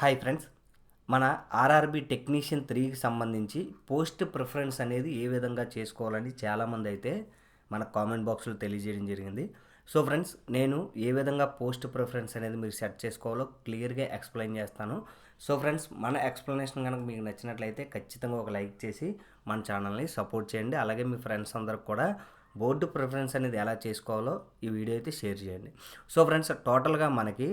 Hi friends మన RRB technician త్రీకి సంబంధించి పోస్ట్ ప్రిఫరెన్స్ అనేది ఏ విధంగా చేసుకోవాలని చాలామంది అయితే మన కామెంట్ బాక్స్లో తెలియజేయడం జరిగింది. సో ఫ్రెండ్స్ నేను ఏ విధంగా పోస్ట్ ప్రిఫరెన్స్ అనేది మీరు సెట్ చేసుకోవాలో క్లియర్గా ఎక్స్ప్లెయిన్ చేస్తాను. సో ఫ్రెండ్స్ మన ఎక్స్ప్లెనేషన్ కనుక మీకు నచ్చినట్లయితే ఖచ్చితంగా ఒక లైక్ చేసి మన ఛానల్ని సపోర్ట్ చేయండి. అలాగే మీ ఫ్రెండ్స్ అందరికి కూడా బోర్డు ప్రిఫరెన్స్ అనేది ఎలా చేసుకోవాలో ఈ వీడియో అయితే షేర్ చేయండి. సో ఫ్రెండ్స్ టోటల్గా మనకి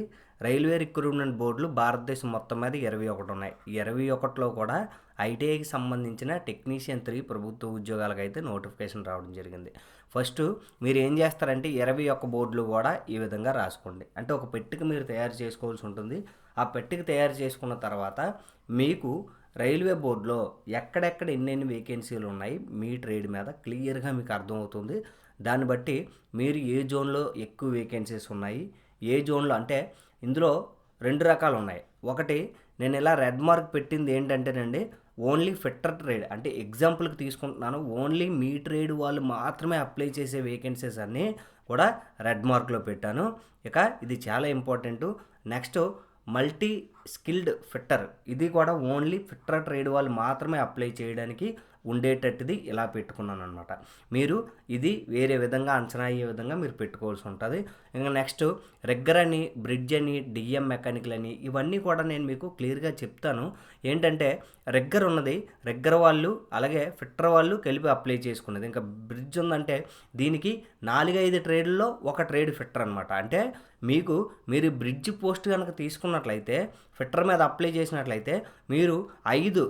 రైల్వే రిక్రూట్మెంట్ బోర్డులు భారతదేశం మొత్తం మీద ఇరవై ఒకటి ఉన్నాయి. ఇరవై ఒకటిలో కూడా ఐటీఐకి సంబంధించిన టెక్నీషియన్ త్రీ ప్రభుత్వ ఉద్యోగాలకు అయితే నోటిఫికేషన్ రావడం జరిగింది. ఫస్ట్ మీరు ఏం చేస్తారంటే ఇరవై ఒక్క బోర్డులు కూడా ఈ విధంగా రాసుకోండి. అంటే ఒక పెట్టిక మీరు తయారు చేసుకోవాల్సి ఉంటుంది. ఆ పెట్టిక తయారు చేసుకున్న తర్వాత మీకు రైల్వే బోర్డులో ఎక్కడెక్కడ ఎన్నెన్ని వేకెన్సీలు ఉన్నాయి మీ ట్రేడ్ మీద క్లియర్గా మీకు అర్థమవుతుంది. దాన్ని బట్టి మీరు ఏ జోన్లో ఎక్కువ వేకెన్సీస్ ఉన్నాయి ఏ జోన్లో అంటే ఇందులో రెండు రకాలు ఉన్నాయి. ఒకటి నేను ఇలా రెడ్ మార్క్ పెట్టింది ఏంటంటేనండి ఓన్లీ ఫిట్టర్ ట్రేడ్ అంటే ఎగ్జాంపుల్కి తీసుకుంటున్నాను ఓన్లీ మీ ట్రేడ్ వాళ్ళు మాత్రమే అప్లై చేసే వేకెన్సీస్ అన్నీ కూడా రెడ్ మార్క్లో పెట్టాను. ఇక ఇది చాలా important next multi skilled fitter ఇది కూడా ఓన్లీ ఫిట్టర్ ట్రేడ్ వాళ్ళు మాత్రమే అప్లై చేయడానికి ఉండేటట్టుది ఇలా పెట్టుకున్నాను అనమాట మీరు ఇది వేరే విధంగా అంచనా అయ్యే విధంగా మీరు పెట్టుకోవాల్సి ఉంటుంది. ఇంకా నెక్స్ట్ రెగ్గర్ అని బ్రిడ్జ్ అని డిఎం మెకానికల్ అని ఇవన్నీ కూడా నేను మీకు క్లియర్గా చెప్తాను. ఏంటంటే రెగ్గర్ ఉన్నది రెగ్గర్ వాళ్ళు అలాగే ఫిట్టర్ వాళ్ళు కలిపి అప్లై చేసుకున్నది. ఇంకా బ్రిడ్జ్ ఉందంటే దీనికి నాలుగైదు ట్రేడ్లో ఒక ట్రేడ్ ఫిట్టర్ అనమాట అంటే మీకు మీరు బ్రిడ్జ్ పోస్ట్ కనుక తీసుకున్నట్లయితే ఫిట్టర్ మీద అప్లై చేసినట్లయితే మీరు ఐదు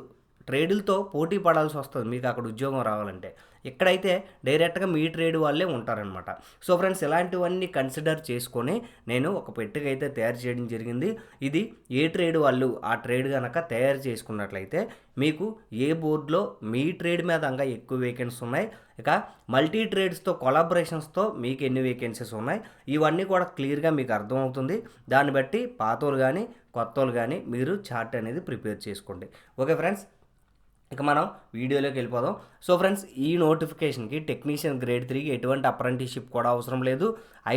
ట్రేడులతో పోటీ పడాల్సి వస్తుంది మీకు అక్కడ ఉద్యోగం రావాలంటే. ఇక్కడైతే డైరెక్ట్గా మీ ట్రేడ్ వాళ్ళే ఉంటారనమాట సో ఫ్రెండ్స్ ఇలాంటివన్నీ కన్సిడర్ చేసుకొని నేను ఒక పెట్టెగా అయితే తయారు చేయడం జరిగింది. ఇది ఏ ట్రేడ్ వాళ్ళు ఆ ట్రేడ్ కనుక తయారు చేసుకున్నట్లయితే మీకు ఏ బోర్డులో మీ ట్రేడ్ మీద ఇంకా ఎక్కువ వేకెన్సీ ఉన్నాయి. ఇక మల్టీ ట్రేడ్స్తో కొలాబరేషన్స్తో మీకు ఎన్ని వేకెన్సీస్ ఉన్నాయి. ఇవన్నీ కూడా క్లియర్గా మీకు అర్థమవుతుంది. దాన్ని బట్టి పాతోలు కానీ కొత్తలు కానీ మీరు చార్ట్ అనేది ప్రిపేర్ చేసుకోండి. ఓకే ఫ్రెండ్స్ ఇక మనం వీడియోలోకి వెళ్ళిపోదాం. సో ఫ్రెండ్స్ ఈ నోటిఫికేషన్కి టెక్నీషియన్ గ్రేడ్ త్రీకి ఎటువంటి అప్రెంటిస్షిప్ కూడా అవసరం లేదు.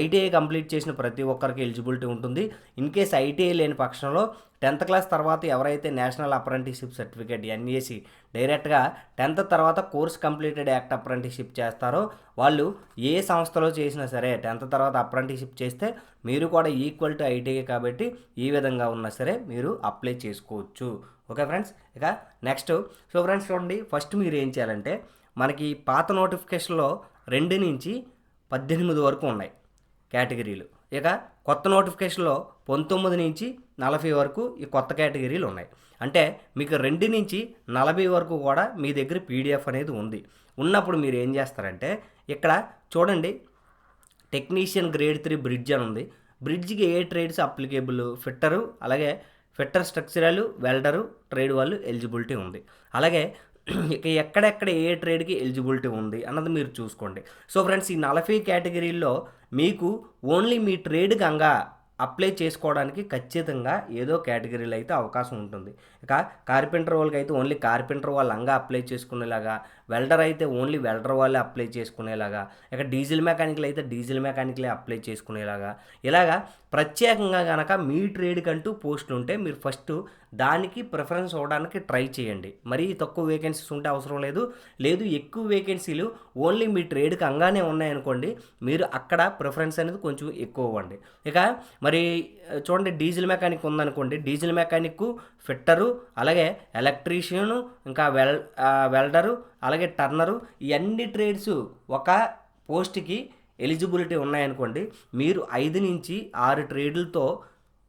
ఐటీఐ కంప్లీట్ చేసిన ప్రతి ఒక్కరికి ఎలిజిబిలిటీ ఉంటుంది. ఇన్ కేస్ ఐటీఐ లేని పక్షంలో టెన్త్ క్లాస్ తర్వాత ఎవరైతే నేషనల్ అప్రెంటిషిప్ సర్టిఫికేట్ ఎన్ఏసి డైరెక్ట్గా టెన్త్ తర్వాత కోర్స్ కంప్లీటెడ్ యాక్ట్ అప్రెంటిషిప్ చేస్తారో వాళ్ళు ఏ సంస్థలో చేసినా సరే టెన్త్ తర్వాత అప్రెంటిషిప్ చేస్తే మీరు కూడా ఈక్వల్ టు ఐటీఐ కాబట్టి ఈ విధంగా ఉన్నా సరే మీరు అప్లై చేసుకోవచ్చు. Okay friends? ఇక నెక్స్ట్. సో ఫ్రెండ్స్ చూడండి ఫస్ట్ మీరు ఏం చేయాలంటే మనకి పాత నోటిఫికేషన్లో రెండు నుంచి పద్దెనిమిది వరకు ఉన్నాయి కేటగిరీలు. ఇక కొత్త నోటిఫికేషన్లో పంతొమ్మిది నుంచి నలభై వరకు ఈ కొత్త కేటగిరీలు ఉన్నాయి. అంటే మీకు రెండు నుంచి నలభై వరకు కూడా మీ దగ్గర పీడిఎఫ్ అనేది ఉంది. ఉన్నప్పుడు మీరు ఏం చేస్తారంటే ఇక్కడ చూడండి టెక్నీషియన్ గ్రేడ్ త్రీ బ్రిడ్జ్ అని ఉంది. బ్రిడ్జ్కి ఏ ట్రేడ్స్ అప్లికేబుల్? ఫిట్టరు అలాగే ఫిట్టర్ స్ట్రక్చరల్ వెల్డరు ట్రేడ్ వాళ్ళు ఎలిజిబిలిటీ ఉంది. అలాగే ఇక ఎక్కడెక్కడ ఏ ట్రేడ్కి ఎలిజిబిలిటీ ఉంది అన్నది మీరు చూసుకోండి. సో ఫ్రెండ్స్ ఈ నలభై కేటగిరీల్లో మీకు ఓన్లీ మీ ట్రేడ్ గంగా అప్లై చేసుకోవడానికి ఖచ్చితంగా ఏదో కేటగిరీలో అయితే అవకాశం ఉంటుంది. ఇక కార్పెంటర్ వాళ్ళకి అయితే ఓన్లీ కార్పెంటర్ వాళ్ళు అంగా అప్లై చేసుకునేలాగా వెల్డర్ అయితే ఓన్లీ వెల్డర్ వాళ్ళే అప్లై చేసుకునేలాగా ఇక డీజిల్ మెకానిక్లు అయితే డీజిల్ మెకానిక్లే అప్లై చేసుకునేలాగా. ఇలాగా ప్రత్యేకంగా కనుక మీ ట్రేడ్ కంటూ పోస్టులు ఉంటే మీరు ఫస్ట్ దానికి ప్రిఫరెన్స్ అవ్వడానికి ట్రై చేయండి. మరీ తక్కువ వేకెన్సీస్ ఉంటే అవసరం లేదు. లేదు ఎక్కువ వేకెన్సీలు ఓన్లీ మీ ట్రేడ్కి అంగానే ఉన్నాయనుకోండి మీరు అక్కడ ప్రిఫరెన్స్ అనేది కొంచెం ఎక్కువ ఇవ్వండి ఇక మరి చూడండి డీజిల్ మెకానిక్ ఉందనుకోండి డీజిల్ మెకానిక్ ఫిట్టరు అలాగే ఎలక్ట్రీషియను ఇంకా వెల్ వెల్డరు అలాగే టర్నరు ఈ అన్ని ట్రేడ్స్ ఒక పోస్ట్కి ఎలిజిబిలిటీ ఉన్నాయనుకోండి మీరు ఐదు నుంచి ఆరు ట్రేడ్లతో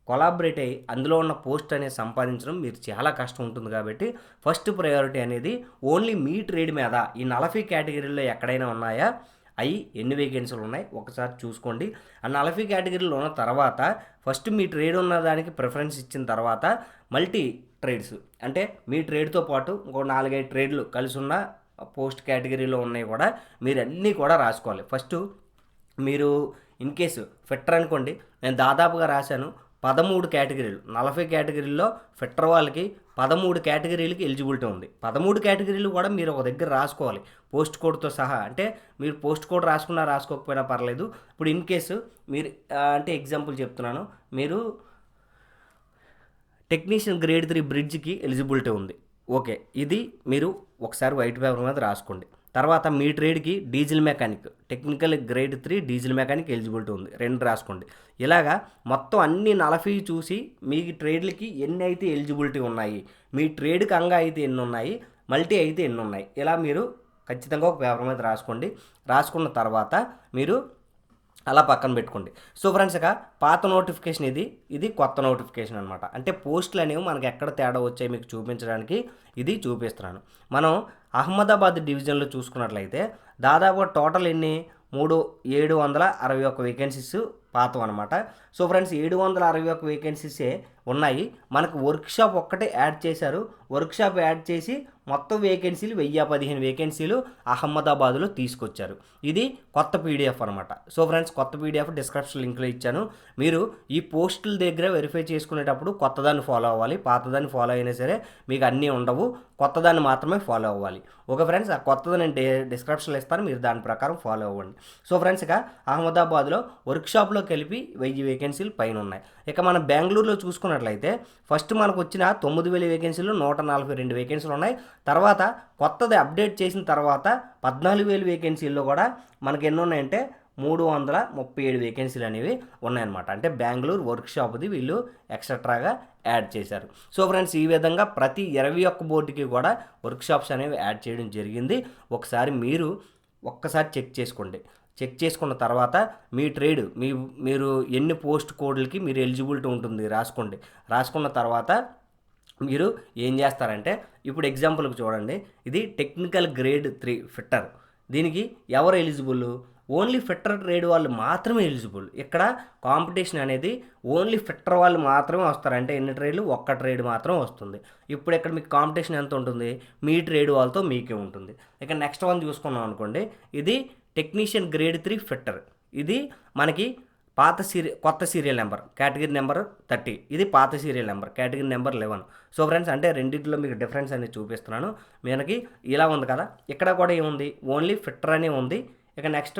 కొలాబరేట్ అయ్యి అందులో ఉన్న పోస్ట్ అనేది సంపాదించడం మీరు చాలా కష్టం ఉంటుంది కాబట్టి ఫస్ట్ ప్రయారిటీ అనేది ఓన్లీ మీ ట్రేడ్ మీద ఈ నలభై కేటగిరీలో ఎక్కడైనా ఉన్నాయా? అవి ఎన్ని వేకెన్సీలు ఉన్నాయి? ఒకసారి చూసుకోండి. ఆ నలభై కేటగిరీలో ఉన్న తర్వాత ఫస్ట్ మీ ట్రేడ్ ఉన్న దానికి ప్రిఫరెన్స్ ఇచ్చిన తర్వాత మల్టీ ట్రేడ్స్. అంటే మీ ట్రేడ్తో పాటు ఇంకో నాలుగైదు ట్రేడ్లు కలిసి ఉన్న పోస్ట్ కేటగిరీలో ఉన్నాయి కూడా మీరు అన్నీ కూడా రాసుకోవాలి. ఫస్ట్ మీరు ఇన్ కేసు ఫిట్టర్ అనుకోండి నేను దాదాపుగా రాశాను పదమూడు కేటగిరీలు. నలభై కేటగిరీల్లో ఫిట్టర్ వాళ్ళకి పదమూడు కేటగిరీలకి ఎలిజిబిలిటీ ఉంది. పదమూడు కేటగిరీలు కూడా మీరు ఒక దగ్గర రాసుకోవాలి. పోస్ట్ కోడ్తో సహా. అంటే మీరు పోస్ట్ కోడ్ రాసుకున్నా రాసుకోకపోయినా పర్లేదు. ఇప్పుడు ఇన్ కేసు మీరు అంటే ఎగ్జాంపుల్ చెప్తున్నాను. మీరు టెక్నీషియన్ గ్రేడ్ త్రీ బ్రిడ్జ్కి ఎలిజిబిలిటీ ఉంది. ఓకే ఇది మీరు ఒకసారి వైట్ పేపర్ మీద రాసుకోండి. తర్వాత మీ ట్రేడ్కి diesel mechanic technical grade three diesel mechanic eligibility ఉంది. రెండు రాసుకోండి. ఇలాగా మొత్తం అన్ని నలభై చూసి మీ ట్రేడ్లకి ఎన్ని అయితే ఎలిజిబిలిటీ ఉన్నాయి మీ ట్రేడ్కి అంగా అయితే ఎన్ని ఉన్నాయి మల్టీ అయితే ఎన్ని ఉన్నాయి ఇలా మీరు ఖచ్చితంగా ఒక పేపర్ మీద రాసుకోండి. రాసుకున్న తర్వాత మీరు అలా పక్కన పెట్టుకోండి. సో ఫ్రెండ్స్ ఇక పాత నోటిఫికేషన్ ఇది ఇది కొత్త నోటిఫికేషన్ అనమాట అంటే పోస్టులు అనేవి మనకి ఎక్కడ తేడా వచ్చాయి మీకు చూపించడానికి ఇది చూపిస్తున్నాను. మనం అహ్మదాబాద్ డివిజన్లో చూసుకున్నట్లయితే దాదాపు టోటల్ ఎన్ని? మూడు ఏడు వందల అరవై ఒక్క వేకెన్సీస్ పాతం అనమాట సో ఫ్రెండ్స్ ఏడు వందల అరవై ఒక్క వేకెన్సీసే ఉన్నాయి. మనకు వర్క్షాప్ ఒక్కటే యాడ్ చేశారు. వర్క్షాప్ యాడ్ చేసి మొత్తం వేకెన్సీలు వెయ్యి పదిహేను వేకెన్సీలు అహ్మదాబాద్లో తీసుకొచ్చారు. ఇది కొత్త పీడిఎఫ్ అనమాట సో ఫ్రెండ్స్ కొత్త పీడిఎఫ్ డిస్క్రిప్షన్ లింక్లో ఇచ్చాను. మీరు ఈ పోస్టుల దగ్గర వెరిఫై చేసుకునేటప్పుడు కొత్తదాన్ని ఫాలో అవ్వాలి. పాతదాన్ని ఫాలో అయినా సరే మీకు అన్నీ ఉండవు. కొత్తదాన్ని మాత్రమే ఫాలో అవ్వాలి. ఓకే ఫ్రెండ్స్ ఆ కొత్తది నేను డిస్క్రిప్షన్లో ఇస్తాను. మీరు దాని ప్రకారం ఫాలో అవ్వండి. సో ఫ్రెండ్స్ ఇక అహ్మదాబాద్లో వర్క్షాప్లో కలిపి వెయ్యి వేకెన్సీలు పైన ఉన్నాయి. ఇక మనం బెంగళూరులో చూసుకున్నట్లయితే ఫస్ట్ మనకు వచ్చిన తొమ్మిది వేల వేకెన్సీలు నూట నలభై రెండు వేకెన్సీలు ఉన్నాయి. తర్వాత కొత్తది అప్డేట్ చేసిన తర్వాత పద్నాలుగు వేలు వేకెన్సీల్లో కూడా మనకి ఎన్ని ఉన్నాయంటే మూడు వందల ముప్పై ఏడు వేకెన్సీలు అనేవి ఉన్నాయన్నమాట. అంటే బెంగళూరు వర్క్షాప్ది వీళ్ళు ఎక్సెట్రాగా యాడ్ చేశారు. సో ఫ్రెండ్స్ ఈ విధంగా ప్రతి ఇరవై ఒక్క బోర్డుకి కూడా వర్క్షాప్స్ అనేవి యాడ్ చేయడం జరిగింది. ఒకసారి మీరు ఒక్కసారి చెక్ చేసుకోండి. చెక్ చేసుకున్న తర్వాత మీ ట్రేడ్ మీ మీరు ఎన్ని పోస్ట్ కోడ్లకి మీరు ఎలిజిబిలిటీ ఉంటుంది రాసుకోండి. రాసుకున్న తర్వాత మీరు ఏం చేస్తారంటే ఇప్పుడు ఎగ్జాంపుల్కి చూడండి. ఇది టెక్నికల్ గ్రేడ్ త్రీ ఫిట్టర్ దీనికి ఎవరు ఎలిజిబుల్ ఓన్లీ ఫిట్టర్ ట్రేడ్ వాళ్ళు మాత్రమే ఎలిజిబుల్ ఇక్కడ కాంపిటీషన్ అనేది ఓన్లీ ఫిట్టర్ వాళ్ళు మాత్రమే వస్తారు. అంటే ఎన్ని ట్రేడ్లు ఒక్క ట్రేడ్ మాత్రం వస్తుంది. ఇప్పుడు ఇక్కడ మీకు కాంపిటీషన్ ఎంత ఉంటుంది? మీ ట్రేడ్ వాళ్ళతో మీకే ఉంటుంది. ఇక నెక్స్ట్ వన్ చూసుకున్నాం అనుకోండి. ఇది టెక్నీషియన్ గ్రేడ్ త్రీ ఫిట్టర్ ఇది మనకి పాత సీరియల్ కొత్త serial number category number thirty. ఇది పాత serial number category number eleven. So friends అంటే రెండింటిలో మీకు డిఫరెన్స్ అనేది చూపిస్తున్నాను. మనకి ఇలా ఉంది కదా ఇక్కడ కూడా ఏముంది? ఓన్లీ ఫిట్టర్ అనే ఉంది. ఇక నెక్స్ట్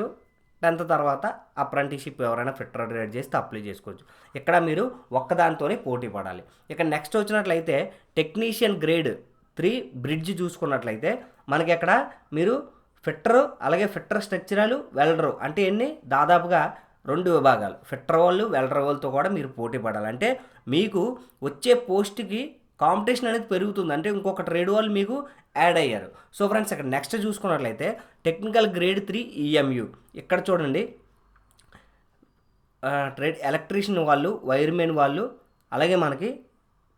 టెన్త్ తర్వాత అప్రెంటిషిప్ ఎవరైనా ఫిట్టర్ గ్రేడ్ చేస్తే అప్లై చేసుకోవచ్చు. ఇక్కడ మీరు ఒక్కదానితోనే పోటీ పడాలి. ఇక నెక్స్ట్ వచ్చినట్లయితే టెక్నీషియన్ గ్రేడ్ త్రీ బ్రిడ్జ్ చూసుకున్నట్లయితే మనకి ఇక్కడ మీరు ఫిట్టరు అలాగే ఫిట్టర్ స్ట్రక్చరలు వెల్డరు. అంటే ఎన్ని? దాదాపుగా రెండు విభాగాలు. ఫిట్టర్ వాళ్ళు వెల్డర్ వాళ్ళతో కూడా మీరు పోటీ పడాలి. అంటే మీకు వచ్చే పోస్ట్కి కాంపిటీషన్ అనేది పెరుగుతుంది. అంటే ఇంకొక ట్రేడ్ వాళ్ళు మీకు యాడ్ అయ్యారు. సో ఫ్రెండ్స్ ఇక్కడ నెక్స్ట్ చూసుకున్నట్లయితే టెక్నికల్ గ్రేడ్ త్రీ ఈఎంయు. ఇక్కడ చూడండి. ట్రేడ్ ఎలక్ట్రీషియన్ వాళ్ళు వైర్మెన్ వాళ్ళు అలాగే మనకి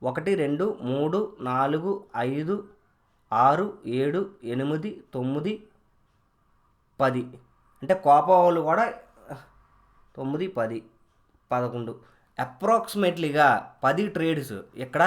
ఒకటి రెండు మూడు నాలుగు ఐదు ఆరు ఏడు ఎనిమిది తొమ్మిది పది. అంటే కోప వాళ్ళు కూడా తొమ్మిది పది పదకొండు. అప్రాక్సిమేట్లీగా పది ట్రేడ్స్ ఇక్కడ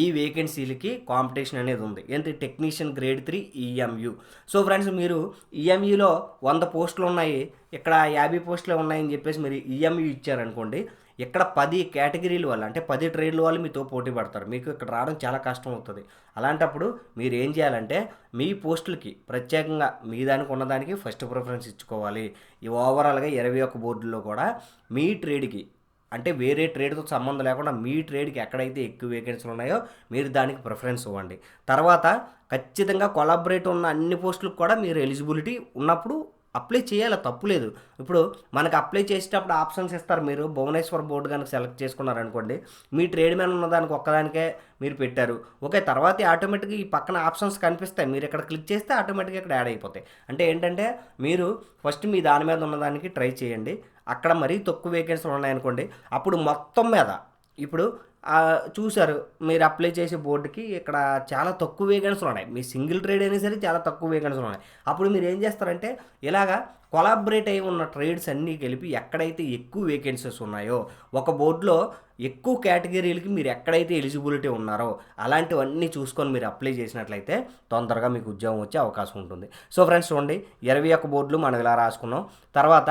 ఈ వేకెన్సీలకి కాంపిటీషన్ అనేది ఉంది. ఏంటి? Technician grade three EMU. So friends మీరు ఈఎంయులో వంద పోస్టులు ఉన్నాయి ఇక్కడ యాభై పోస్టులు ఉన్నాయని చెప్పేసి మీరు ఈఎంయు ఇచ్చారనుకోండి ఇక్కడ పది కేటగిరీల వాళ్ళు అంటే పది ట్రేడ్ల వాళ్ళు మీతో పోటీ పడతారు. మీకు ఇక్కడ రావడం చాలా కష్టం అవుతుంది అలాంటప్పుడు మీరు ఏం చేయాలంటే మీ పోస్టులకి ప్రత్యేకంగా మీ దానికి ఉన్నదానికి ఫస్ట్ ప్రిఫరెన్స్ ఇచ్చుకోవాలి. ఈ ఓవరాల్గా ఇరవై ఒక్క బోర్డుల్లో కూడా మీ ట్రేడ్కి అంటే వేరే ట్రేడ్తో సంబంధం లేకుండా మీ ట్రేడ్కి ఎక్కడైతే ఎక్కువ వేకెన్సీలు ఉన్నాయో మీరు దానికి ప్రిఫరెన్స్ ఇవ్వండి. తర్వాత ఖచ్చితంగా కొలాబరేట్ ఉన్న అన్ని పోస్టులకు కూడా మీరు ఎలిజిబిలిటీ ఉన్నప్పుడు అప్లై చేయాలి? తప్పులేదు ఇప్పుడు మనకు అప్లై చేసేటప్పుడు ఆప్షన్స్ ఇస్తారు. మీరు భువనేశ్వర్ బోర్డు కనుక సెలెక్ట్ చేసుకున్నారనుకోండి మీ ట్రేడ్ మ్యాన్ ఉన్నదానికి ఒక్కదానికే మీరు పెట్టారు. ఓకే తర్వాత ఆటోమేటిక్గా ఈ పక్కన ఆప్షన్స్ కనిపిస్తాయి. మీరు ఇక్కడ క్లిక్ చేస్తే ఆటోమేటిక్గా ఇక్కడ యాడ్ అయిపోతాయి. అంటే ఏంటంటే మీరు ఫస్ట్ మీ దాని మీద ఉన్నదానికి ట్రై చేయండి. అక్కడ మరీ తక్కువ వేకెన్సీలు ఉన్నాయనుకోండి అప్పుడు మొత్తం మీద ఇప్పుడు చూశారు. మీరు అప్లై చేసే బోర్డుకి ఇక్కడ చాలా తక్కువ వేకెన్సీలు ఉన్నాయి. మీ సింగిల్ ట్రేడ్ అయినా సరే చాలా తక్కువ వేకెన్సీలు ఉన్నాయి. అప్పుడు మీరు ఏం చేస్తారంటే ఇలాగా కొలాబరేట్ అయి ఉన్న ట్రేడ్స్ అన్నీ కలిపి ఎక్కడైతే ఎక్కువ వేకెన్సీస్ ఉన్నాయో ఒక బోర్డులో ఎక్కువ కేటగిరీలకి మీరు ఎక్కడైతే ఎలిజిబిలిటీ ఉన్నారో అలాంటివన్నీ చూసుకొని మీరు అప్లై చేసినట్లయితే తొందరగా మీకు ఉద్యోగం వచ్చే అవకాశం ఉంటుంది. సో ఫ్రెండ్స్ చూడండి. ఇరవై ఒక్క బోర్డులు మనం ఇలా రాసుకున్నాం. తర్వాత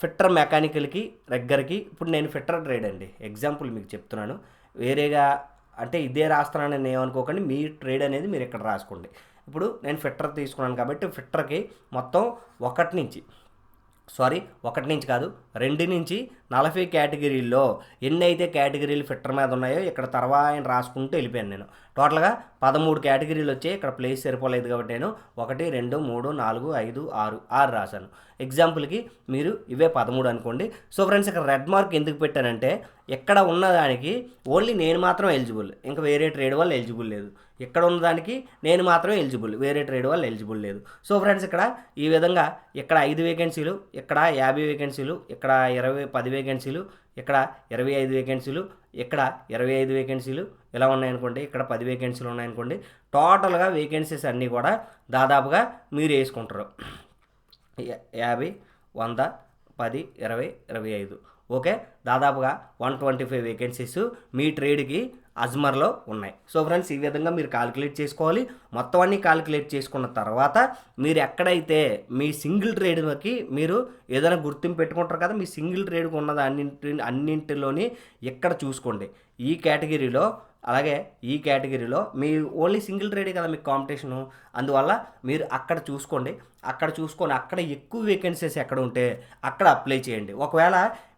ఫిట్టర్ మెకానికల్కి రెగ్గర్కి ఇప్పుడు నేను ఫిట్టర్ ట్రేడ్ అండి. ఎగ్జాంపుల్ మీకు చెప్తున్నాను. వేరేగా అంటే ఇదే రాస్తానని నేను ఏమనుకోకండి. మీ ట్రేడ్ అనేది మీరు ఇక్కడ రాసుకోండి. ఇప్పుడు నేను ఫిట్టర్ తీసుకున్నాను కాబట్టి ఫిట్టర్కి మొత్తం ఒకటి నుంచి సారీ ఒకటి నుంచి కాదు రెండు నుంచి నలభై కేటగిరీల్లో ఎన్ని అయితే కేటగిరీలు ఫిట్టర్ మీద ఉన్నాయో ఇక్కడ తర్వాత రాసుకుంటూ వెళ్ళిపోయాను నేను. టోటల్గా పదమూడు కేటగిరీలు వచ్చాయి ఇక్కడ ప్లేస్ సరిపోలేదు కాబట్టి నేను ఒకటి రెండు మూడు నాలుగు ఐదు ఆరు ఆరు రాశాను. ఎగ్జాంపుల్కి మీరు ఇవే పదమూడు అనుకోండి. సో ఫ్రెండ్స్ ఇక్కడ రెడ్ మార్క్ ఎందుకు పెట్టానంటే ఎక్కడ ఉన్నదానికి ఓన్లీ నేను మాత్రం ఎలిజిబుల్ ఇంకా వేరే ట్రేడ్ వాళ్ళు ఎలిజిబుల్ లేదు. ఇక్కడ ఉన్నదానికి నేను మాత్రమే ఎలిజిబుల్ వేరే ట్రేడ్ వల్ల ఎలిజిబుల్ లేదు. సో ఫ్రెండ్స్ ఇక్కడ ఈ విధంగా ఇక్కడ ఐదు వేకెన్సీలు ఇక్కడ యాభై వేకెన్సీలు ఇక్కడ ఇరవై పది వేకెన్సీలు ఇక్కడ ఇరవై ఐదు వేకెన్సీలు ఇక్కడ ఇరవై ఐదు వేకెన్సీలు ఇలా ఉన్నాయనుకోండి ఇక్కడ పది వేకెన్సీలు ఉన్నాయనుకోండి టోటల్గా వేకెన్సీస్ అన్నీ కూడా దాదాపుగా మీరు వేసుకుంటారు. యాభై వంద పది ఇరవై ఇరవై ఐదు. ఓకే దాదాపుగా వన్ ట్వంటీ ఫైవ్ వేకెన్సీస్ మీ ట్రేడ్కి అజ్మర్లో ఉన్నాయి. సో ఫ్రెండ్స్ ఈ విధంగా మీరు కాలిక్యులేట్ చేసుకోవాలి. మొత్తం అన్ని కాలిక్యులేట్ చేసుకున్న తర్వాత మీరు ఎక్కడైతే మీ సింగిల్ ట్రేడ్కి మీరు ఏదైనా గుర్తింపు పెట్టుకుంటారు కదా మీ సింగిల్ ట్రేడ్కి ఉన్నది అన్నింటి అన్నింటిలోని ఇక్కడ చూసుకోండి. ఈ కేటగిరీలో అలాగే ఈ కేటగిరీలో మీ ఓన్లీ సింగిల్ ట్రేడే కదా మీకు కాంపిటీషను. అందువల్ల మీరు అక్కడ చూసుకోండి. అక్కడ చూసుకొని అక్కడ ఎక్కువ వేకెన్సీస్ ఎక్కడ ఉంటే అక్కడ అప్లై చేయండి. ఒకవేళ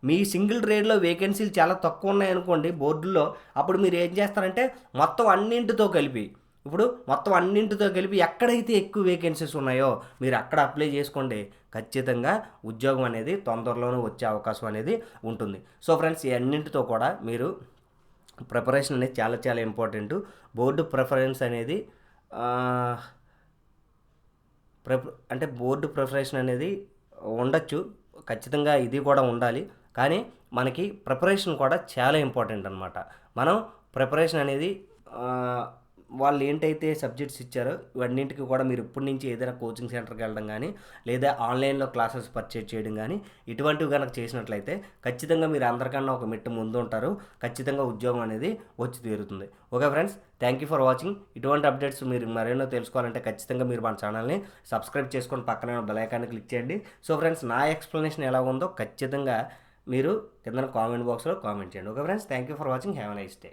మీ సింగిల్ ట్రేడ్లో వేకెన్సీలు చాలా తక్కువ ఉన్నాయనుకోండి బోర్డుల్లో అప్పుడు మీరు ఏం చేస్తారంటే మొత్తం అన్నింటితో కలిపి ఇప్పుడు మొత్తం అన్నింటితో కలిపి ఎక్కడైతే ఎక్కువ వేకెన్సీస్ ఉన్నాయో మీరు అక్కడ అప్లై చేసుకోండి. ఖచ్చితంగా ఉద్యోగం అనేది తొందరలోనే వచ్చే అవకాశం అనేది ఉంటుంది. సో ఫ్రెండ్స్ ఈ అన్నింటితో కూడా మీరు ప్రిపరేషన్ అనేది చాలా చాలా ఇంపార్టెంట్. బోర్డు ప్రిఫరెన్స్ అనేది అంటే బోర్డు ప్రిపరేషన్ అనేది ఉండొచ్చు. ఖచ్చితంగా ఇది కూడా ఉండాలి. కానీ మనకి ప్రిపరేషన్ కూడా చాలా ఇంపార్టెంట్ అనమాట మనం ప్రిపరేషన్ అనేది వాళ్ళు ఏంటైతే సబ్జెక్ట్స్ ఇచ్చారో ఇవన్నింటికి కూడా మీరు ఇప్పటి నుంచి ఏదైనా కోచింగ్ సెంటర్కి వెళ్ళడం కానీ లేదా ఆన్లైన్లో క్లాసెస్ పర్చేజ్ చేయడం కానీ ఇటువంటివి కనుక చేసినట్లయితే ఖచ్చితంగా మీరు అందరికన్నా ఒక మెట్టు ముందు ఉంటారు ఖచ్చితంగా ఉద్యోగం అనేది వచ్చి తీరుతుంది. Okay friends thank you for watching. ఇటువంటి అప్డేట్స్ మీరు మరెన్నో తెలుసుకోవాలంటే ఖచ్చితంగా మీరు మన ఛానల్ని సబ్స్క్రైబ్ చేసుకొని పక్కనే బెలైకాన్ని క్లిక్ చేయండి. సో ఫ్రెండ్స్ నా ఎక్స్ప్లెనేషన్ ఎలా ఉందో ఖచ్చితంగా మీరు కింద కామెంట్ బాక్స్లో కామెంట్ చేయండి. Okay friends thank you for watching. Have nice day.